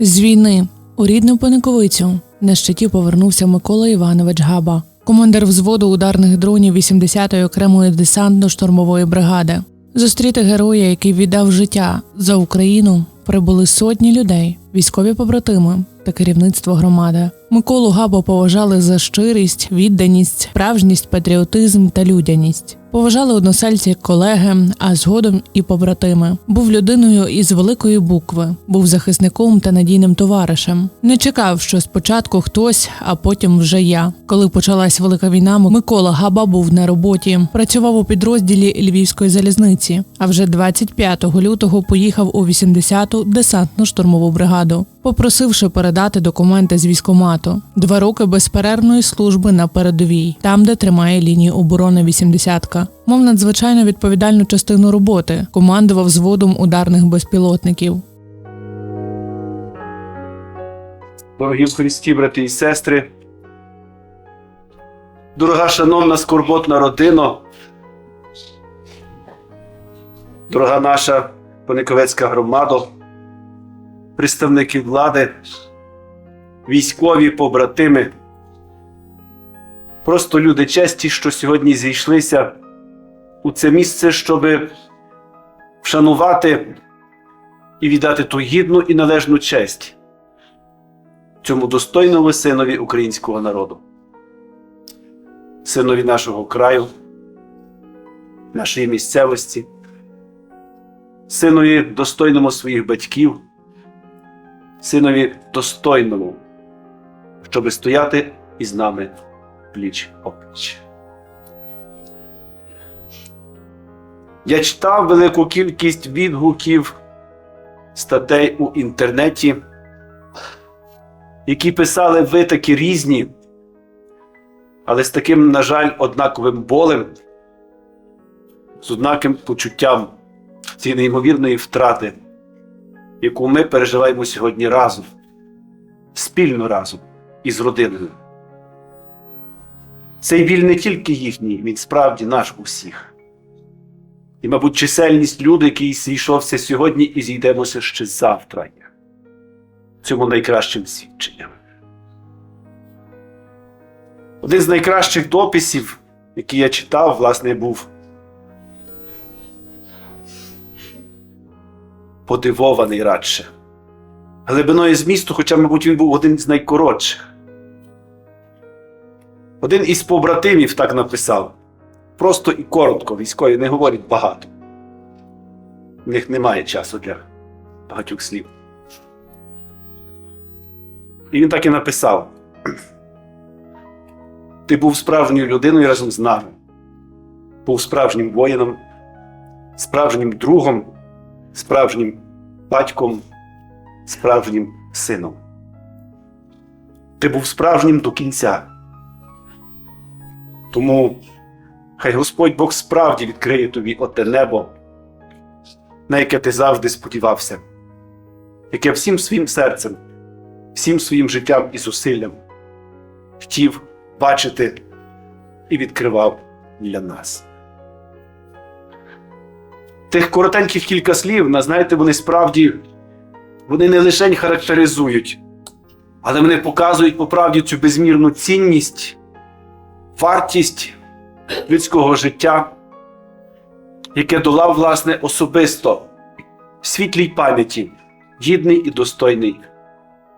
З війни у рідну Паниковицю на щиті повернувся Микола Іванович Габа, командир взводу ударних дронів 80-ї окремої десантно-штурмової бригади. Зустріти героя, який віддав життя за Україну, прибули сотні людей, військові побратими та керівництво громади. Миколу Габо поважали за щирість, відданість, справжність, патріотизм та людяність. Поважали односельці, колеги, а згодом і побратими. Був людиною із великої букви, був захисником та надійним товаришем. Не чекав, що спочатку хтось, а потім вже я. Коли почалась велика війна, Микола Габа був на роботі. Працював у підрозділі Львівської залізниці. А вже 25 лютого поїхав у 80-ту десантно-штурмову бригаду, попросивши передати документи з військомату. Два роки безперервної служби на передовій, там, де тримає лінію оборони 80-ка. Мав надзвичайно відповідальну частину роботи, командував взводом ударних безпілотників. Дорогі в Христі, брати і сестри, дорога шановна скорботна родина, дорога наша Пониковецька громада, представники влади, військові побратими, просто люди честі, що сьогодні зійшлися у це місце, щоб вшанувати і віддати ту гідну і належну честь цьому достойному синові українського народу, синові нашого краю, нашої місцевості, синові достойному своїх батьків, синові достойному, щоби стояти із нами пліч опліч. Я читав велику кількість відгуків, статей у інтернеті які писали ви такі різні, але з таким, на жаль, однаковим болем, з однаким почуттям цієї неймовірної втрати, яку ми переживаємо сьогодні разом, спільно разом із родиною. Цей біль не тільки їхній, він справді наш усіх. І, мабуть, чисельність людей, який зійшовся сьогодні і зійдемося ще завтра є цьому найкращим свідченням. Один з найкращих дописів, який я читав, власне, був подивований радше. Глибиною змісту, хоча, мабуть, він був один з найкоротших. Один із побратимів так написав. Просто і коротко, військові не говорять багато. У них немає часу для багатьох слів. І він так і написав: Ти був справжньою людиною разом з нами, був справжнім воїном, справжнім другом, справжнім батьком, справжнім сином. Ти був справжнім до кінця. Тому хай Господь Бог справді відкриє тобі оте небо, на яке ти завжди сподівався, яке всім своїм серцем всім своїм життям і зусиллям хотів бачити і відкривав для нас. Тих коротеньких кілька слів, на, знаєте, вони справді вони не лише характеризують, але вони показують по правді цю безмірну цінність, вартість людського життя, яке долав, власне, особисто світлій пам'яті, гідний і достойний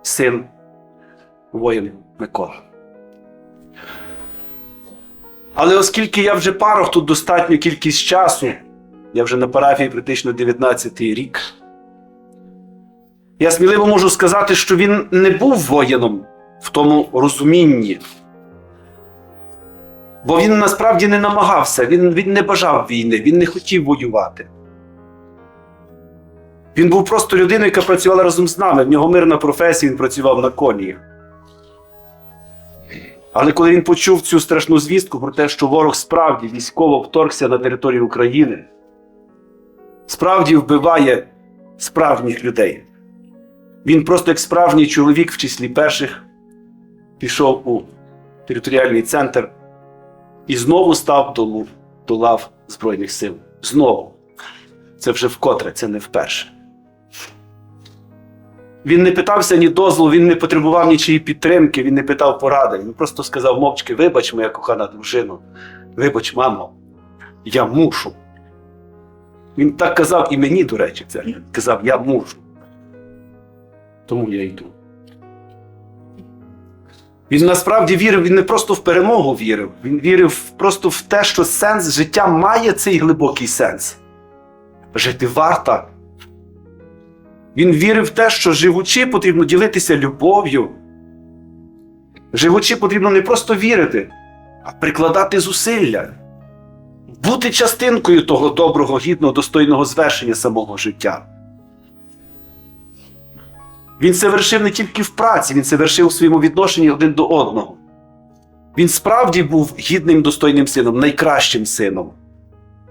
син воїн Микола. Але оскільки я вже парох тут достатню кількість часу, я вже на парафії практично 19-й рік, я сміливо можу сказати, що він не був воїном в тому розумінні. Бо він насправді не намагався, він, він не бажав війни, він не хотів воювати. Він був просто людиною, яка працювала разом з нами. В нього мирна професія, він працював на колії. Але коли він почув цю страшну звістку про те, що ворог справді військово вторгся на територію України, справді вбиває справжніх людей. Він просто як справжній чоловік в числі перших пішов у територіальний центр і знову став до, до лав Збройних сил. Знову. Це вже вкотре, це не вперше. Він не питався ні дозволу, він не потребував нічиї підтримки, він не питав поради. Він просто сказав мовчки: вибач, моя кохана дружина, вибач, мамо, я мушу. Він так казав і мені, до речі, це казав, я мушу. Тому я йду. Він насправді вірив, він не просто в перемогу вірив, він вірив просто в те, що сенс життя має цей глибокий сенс. Жити варто. Він вірив в те, що живучи, потрібно ділитися любов'ю. Живучи, потрібно не просто вірити, а прикладати зусилля, бути частинкою того доброго, гідного, достойного звершення самого життя. Він це вершив не тільки в праці, він це вершив у своєму відношенні один до одного. Він справді був гідним, достойним сином, найкращим сином.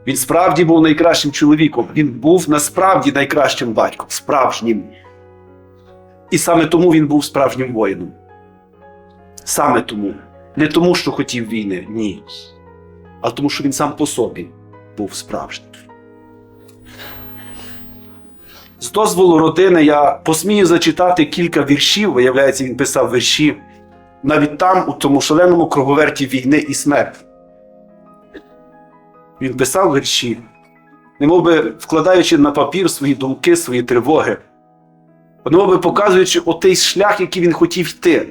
Він справді був найкращим чоловіком. Він був насправді найкращим батьком, справжнім. І саме тому він був справжнім воїном. Саме тому. Не тому, що хотів війни, ні. А тому, що він сам по собі був справжнім. З дозволу родини я посмію зачитати кілька віршів. Виявляється, він писав вірші навіть там, у тому шаленому круговерті війни і смерті. Він писав вірші, немов би вкладаючи на папір свої думки, свої тривоги, немов би показуючи отей шлях, який він хотів йти.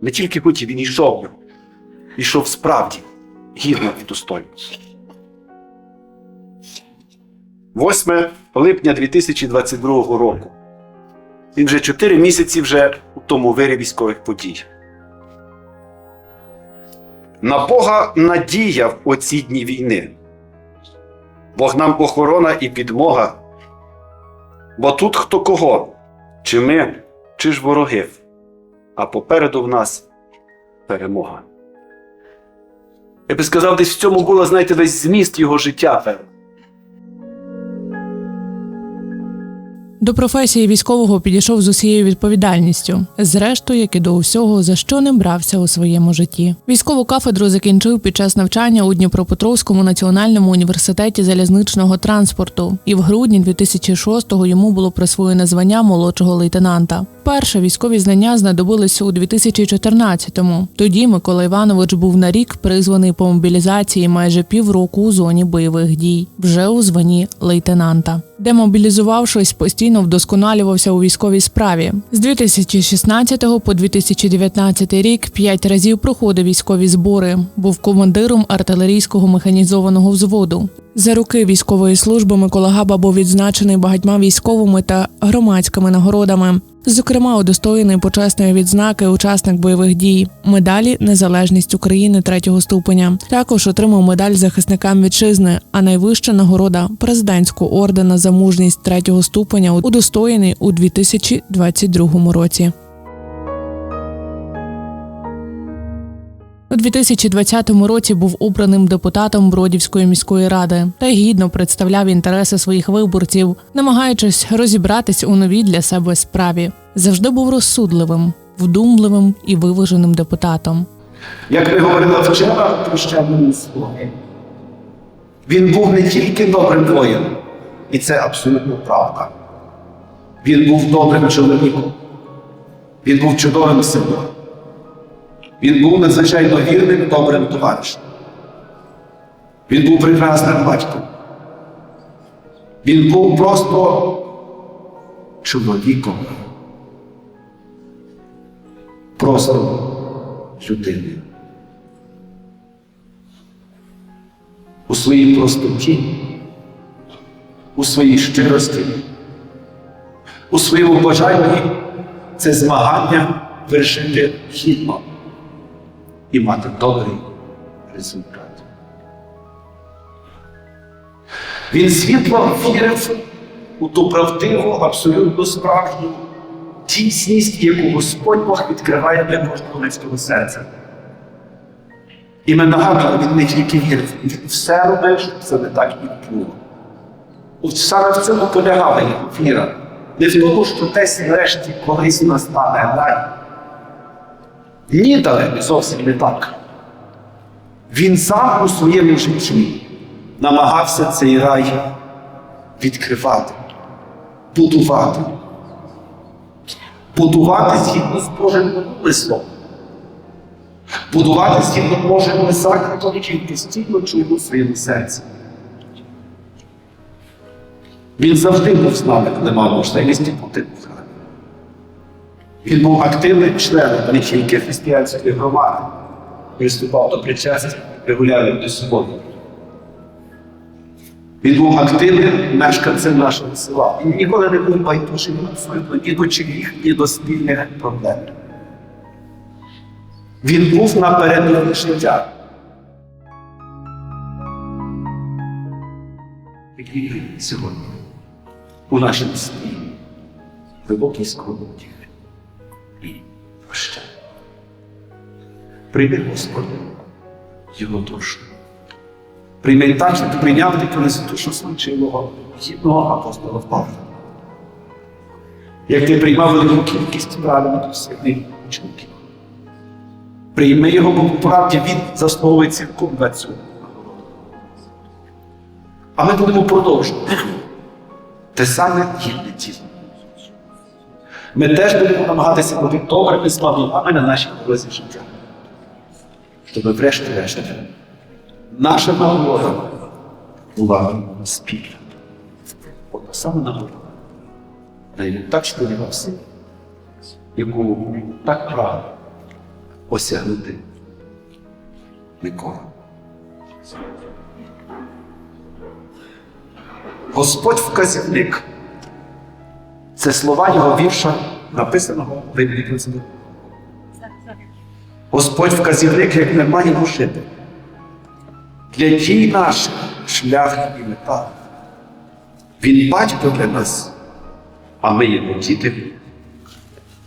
Не тільки хотів, він йшов. Йшов справді, гідно і достойно. 8 липня 2022 року. Він вже 4 місяці вже у тому вирі військових подій. На Бога надія в оці дні війни. Бог нам охорона і підмога. Бо тут хто кого, чи ми, чи ж вороги, а попереду в нас перемога. Я би сказав, десь в цьому було, знаєте, весь зміст його життя. певно. До професії військового підійшов з усією відповідальністю, зрештою, як і до усього, за що не брався у своєму житті. Військову кафедру закінчив під час навчання у Дніпропетровському національному університеті залізничного транспорту, і в грудні 2006-го йому було присвоєне звання молодшого лейтенанта. Перше військові знання знадобилися у 2014-му. Тоді Микола Іванович був на рік призваний по мобілізації майже півроку у зоні бойових дій, вже у званні лейтенанта. Демобілізувавшись, постійно вдосконалювався у військовій справі. З 2016 по 2019 рік п'ять разів проходив військові збори. Був командиром артилерійського механізованого взводу. За роки військової служби Микола Габа був відзначений багатьма військовими та громадськими нагородами. Зокрема, удостоєний почесної відзнаки учасник бойових дій, медалі Незалежність України третього ступеня. Також отримав медаль захисникам вітчизни, а найвища нагорода президентського ордена за мужність третього ступеня удостоєний у 2022 році. У 2020 році був обраним депутатом Бродівської міської ради та гідно представляв інтереси своїх виборців, намагаючись розібратись у новій для себе справі. Завжди був розсудливим, вдумливим і виваженим депутатом. Як ми говорили вчора, про щеплені слуги. Він був не тільки добрим воїном, і це абсолютно правда. Він був добрим чоловіком. Він був чудовим сином. Він був надзвичайно вірним, добрим товаришем. Він був прекрасним батьком. Він був просто чоловіком. Просто людиною. У своїй простоті, у своїй щирості, у своєму бажанні це змагання вершити гідно і мати добрий результат. Він світло вірив у ту правдиву, абсолютно справжню дійсність, яку Господь Бог відкриває для кожного людського серця. І ми нагадуємо, він не тільки вірив, він все робив, щоб це не так і було. От саме в цьому полягала його віра. Не в тому, що десь нарешті колись настане рай. Ні, далеко зовсім не так. Він сам у своєму житті намагався цей рай відкривати, будувати. будувати згідно з Божим умислом. Будувати згідно Божим закликом, який постійно чув у своєму серці. Він завжди був з нами, коли мав можливість бути нами. Він був активним членом тільки християнської громади, приступав до причастя регулярно до суботи. Він був активним мешканцем нашого села. Він ніколи не був байдужим абсолютно ні до чиїх, ні до спільних проблем. Він був на передовій життя. Сьогодні у нашому селі глибокій скорботі і прощання. Прийми Господи його душу. Прийми так, як прийняв ти колись душу случилого гідного апостола Павла. Як ти приймав велику кількість правильних досвідних учників. Прийми його, бо правді він заслуговує цілком на цю. А ми будемо продовжувати. Те саме гідне тіло. Ми теж будемо намагатися бути добрими славами на нашій дорозі життя. Щоб врешті-решт наша нагорода була спільна. От саме нагорода. Так сподівався, яку так прагнув осягнути Микола. Господь вказівник. Це слова його вірша, написаного в Біблії Господь вказівник, як ми маємо жити. Для дій наших шлях і мета. Він батько для нас, а ми його діти.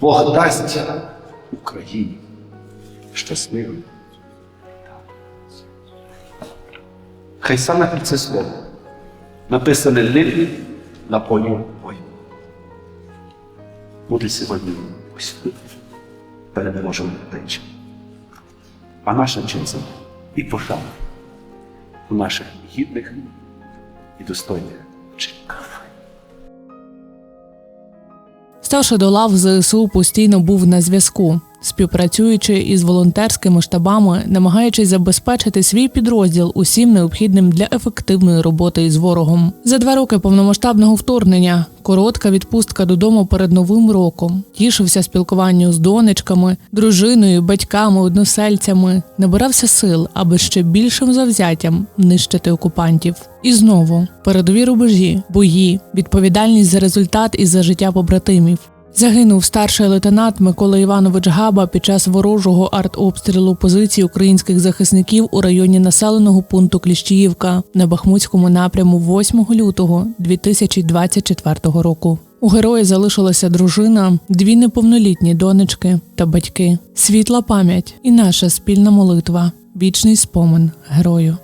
Бог дасть Україні щасливим. Хай саме це слово написане нині на полі Буде сьогодні ось тут переможемо плечі. А наша честь і пошана у наших гідних і достойних вчинках. Ставши до лав ЗСУ, постійно був на зв'язку, співпрацюючи із волонтерськими штабами, намагаючись забезпечити свій підрозділ усім необхідним для ефективної роботи із ворогом. За два роки повномасштабного вторгнення, коротка відпустка додому перед новим роком, тішився спілкуванню з донечками, дружиною, батьками, односельцями, набирався сил, аби ще більшим завзяттям нищити окупантів. І знову передові рубежі, бої, відповідальність за результат і за життя побратимів. Загинув старший лейтенант Микола Іванович Габа під час ворожого артобстрілу позицій українських захисників у районі населеного пункту Кліщіївка на Бахмутському напряму 8 лютого 2024 року. У герої залишилася дружина, дві неповнолітні донечки та батьки. Світла пам'ять і наша спільна молитва. Вічний спомин герою.